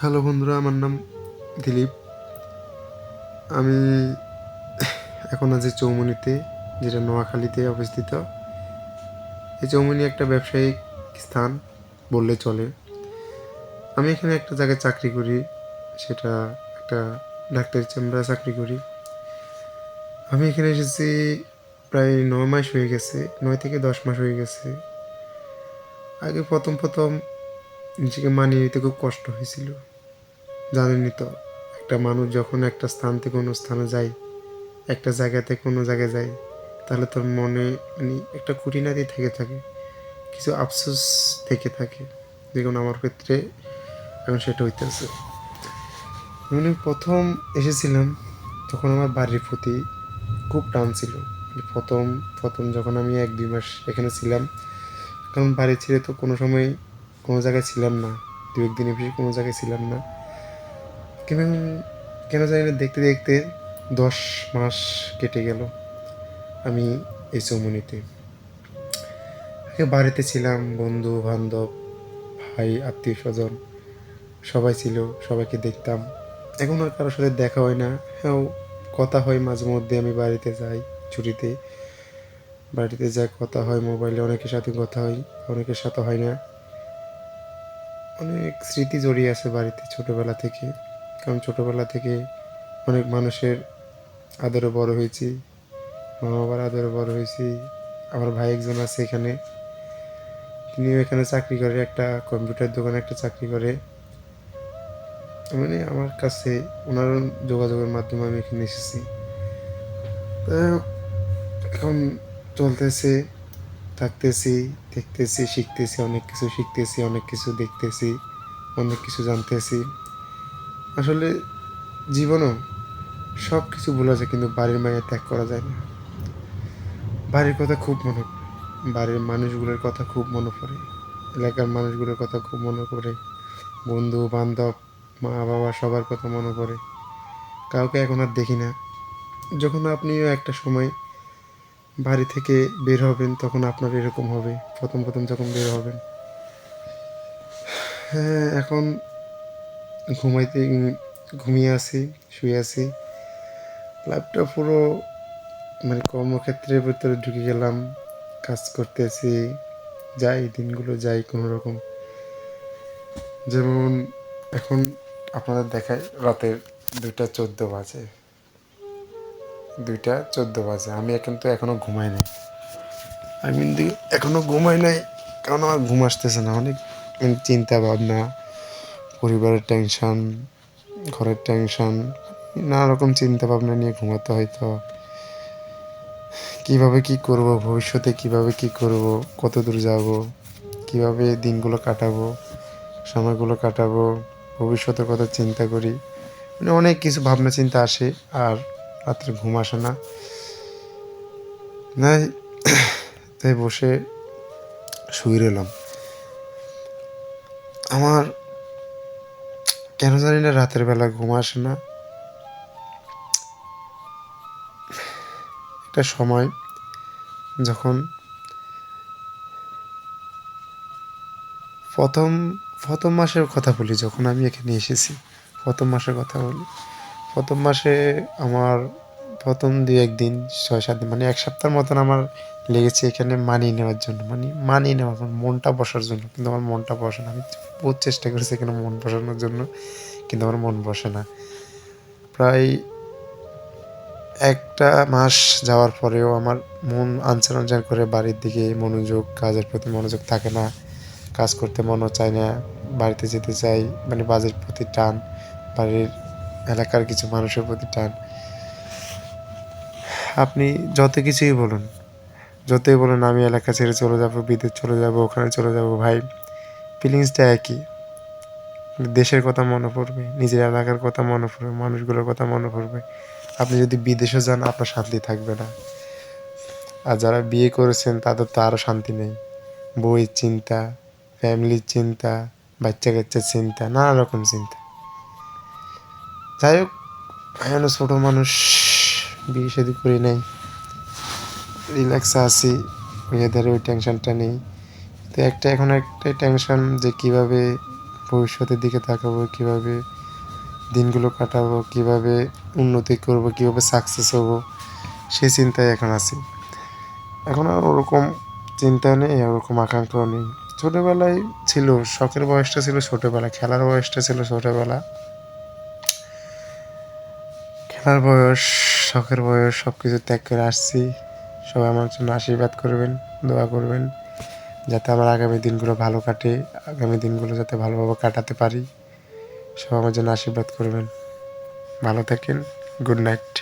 Hello বন্ধুরা, আমার নাম দিলীপ। আমি এখন আছি চৌমনিতে যেটা নোয়াখালীতে অবস্থিত। এই চৌমনি একটা ব্যবসায়িক স্থান বললে চলে। আমি এখানে একটা জায়গায় চাকরি করি, সেটা একটা ডাক্তারি চেম্বারে চাকরি করি। আমি এখানে এসেছি প্রায় নয় মাস হয়ে গেছে, নয় থেকে দশ মাস হয়ে গেছে। আগে প্রথম প্রথম নিজেকে মানিয়ে নিতে খুব কষ্ট হয়েছিল। জানেনই তো, একটা মানুষ যখন একটা স্থান থেকে অন্য স্থানে যায়, একটা জায়গা থেকে অন্য জায়গায় যায়, তাহলে তোর মনে মানে একটা খুঁটিনাটি থেকে থাকে, কিছু আফসোস থেকে থাকে। যেমন আমার ক্ষেত্রে এখন সেটা হইতেছে আমি প্রথম এসেছিলাম তখন আমার বাড়ির প্রতি খুব টান ছিল। প্রথম প্রথম যখন আমি এক দুই মাস এখানে ছিলাম, কারণ বাড়ি ছেড়ে তো কোনো সময় কোনো জায়গায় ছিলাম না, দু একদিনের বেশি কোনো জায়গায় ছিলাম না। কেন কেন জানি না, দেখতে দেখতে দশ মাস কেটে গেল আমি এই চৌমনিতে বাড়িতে ছিলাম, বন্ধু, বান্ধব, ভাই, আত্মীয় স্বজন, সবাই ছিল, সবাইকে দেখতাম। এখন আর কারোর সাথে দেখা হয় না হ্যাঁ কথা হয় মাঝে মধ্যে আমি বাড়িতে যাই ছুটিতে। বাড়িতে যাই, কথা হয়, মোবাইলে অনেকের সাথে কথা হয়, অনেকের সাথে হয় না। অনেক স্মৃতি জড়িয়ে আছে বাড়িতে ছোটবেলা থেকে। কারণ ছোটবেলা থেকে অনেক মানুষের আদরে বড় হয়েছি মা বাবার আদরে বড় হয়েছি, আমার ভাই একজন আছে এখানে। তিনিও এখানে চাকরি করে, একটা কম্পিউটার দোকানে একটা চাকরি করে। মানে আমার কাছে ওনার যোগাযোগের মাধ্যমে আমি এখানে এসেছি। এখন চলতেছে থাকতেছি, দেখতেছি, শিখতেছি, অনেক কিছু শিখতেছি, অনেক কিছু দেখতেছি, অনেক কিছু জানতেছি। আসলে জীবনও সব কিছু ভুলা যায় কিন্তু বাড়ির মায়ের ত্যাগ করা যায় না। বাড়ির কথা খুব মনে পড়ে। বাড়ির মানুষগুলোর কথা খুব মনে পড়ে। এলাকার মানুষগুলোর কথা খুব মনে পড়ে। বন্ধু, বান্ধব মা বাবা সবার কথা মনে পড়ে। কাউকে এখন আর দেখি না। যখন আপনিও একটা সময় বাড়ি থেকে বের হবেন, তখন আপনার এরকম হবে। প্রথম প্রথম যখন বের হবেন। হ্যাঁ এখন ঘুমাইতে ঘুমিয়ে আছি, শুয়ে আছি। লাইফটা পুরো মানে কর্মক্ষেত্রের ভিতরে ঢুকে গেলাম, কাজ করতেছি, যাই, দিনগুলো যাই কোনো রকম। যেমন এখন আপনাদের দেখায়, রাতের দুটা চোদ্দ বাজে। দুইটা চোদ্দ বাজে। আমি এখন তো এখনও ঘুমাই নাই। আমি কিন্তু এখনও ঘুমাই নাই, কারণ আমার ঘুম আসতেছে না। অনেক চিন্তা ভাবনা, পরিবারের টেনশন ঘরের টেনশন নানা রকম চিন্তা ভাবনা নিয়ে ঘুমাতে হয়তো কীভাবে কি করব, ভবিষ্যতে কীভাবে কি করব, কত দূর যাব, কীভাবে দিনগুলো কাটাবো, সময়গুলো কাটাবো, ভবিষ্যতের কথা চিন্তা করি। মানে অনেক কিছু ভাবনা চিন্তা আসে, আর রাত্রে ঘুম আসে না। তাই বসে শুয়ে রইলাম। আমার কেন জানি না রাতের বেলা ঘুম আসে না। একটা সময় যখন প্রথম প্রথম মাসের কথা বলি, যখন আমি এখানে এসেছি, প্রথম মাসের কথা বলি প্রথম মাসে আমার প্রথম দু একদিন, ছয় সাত দিন মানে এক সপ্তাহের মতন আমার লেগেছে এখানে মানিয়ে নেওয়ার জন্য মানে মানিয়ে নেওয়ার আমার মনটা বসার জন্য, কিন্তু আমার মনটা বসে না। আমি বহুত চেষ্টা করেছি এখানে মন বসানোর জন্য, কিন্তু আমার মন বসে না। প্রায় একটা মাস যাওয়ার পরেও আমার মন আনচান আনচান করে বাড়ির দিকে মনোযোগ, কাজের প্রতি মনোযোগ থাকে না, কাজ করতে মনও চায় না, বাড়িতে যেতে চাই মানে বাজের প্রতি টান, বাড়ির এলাকার কিছু মানুষের প্রতি টান। আপনি যত কিছুই বলুন, যতই বলুন আমি এলাকা ছেড়ে চলে যাব, বিদেশ চলে যাব, ওখানে চলে যাব, ভাই ফিলিংসটা একই। দেশের কথা মনে পড়বে, নিজের এলাকার কথা মনে পড়বে, মানুষগুলোর কথা মনে পড়বে। আপনি যদি বিদেশে যান, আপনার শান্তি থাকবে না। আর যারা বিয়ে করেছেন, তাদের তো আরও শান্তি নেই। বইয়ের চিন্তা ফ্যামিলির চিন্তা বাচ্চা কাচ্চার চিন্তা, নানা রকম চিন্তা। যাই হোক এখন ছোটো মানুষ, বিয়ে শাদি করে নেই। রিল্যাক্সে আছি মেয়েদের ওই টেনশনটা নেই। তো একটা, এখন একটাই টেনশন যে কীভাবে ভবিষ্যতের দিকে তাকাবো, কীভাবে দিনগুলো কাটাবো, কীভাবে উন্নতি করব, কীভাবে সাকসেস হব সেই চিন্তায় এখন আছি। এখন আর ওরকম চিন্তা নেই ওরকম আকাঙ্ক্ষাও নেই। ছোটোবেলায় ছিল, শখের বয়সটা ছিল ছোটোবেলা, খেলার বয়সটা ছিল ছোটোবেলা। খেলার বয়স, শখের বয়স সব কিছু ত্যাগ করে আসছি। সবাই আমার জন্য আশীর্বাদ করবেন, দোয়া করবেন, যাতে আমার আগামী দিনগুলো ভালো কাটে, আগামী দিনগুলো যাতে ভালোভাবে কাটাতে পারি। সবাই আমার জন্য আশীর্বাদ করবেন। ভালো থাকেন, গুড নাইট।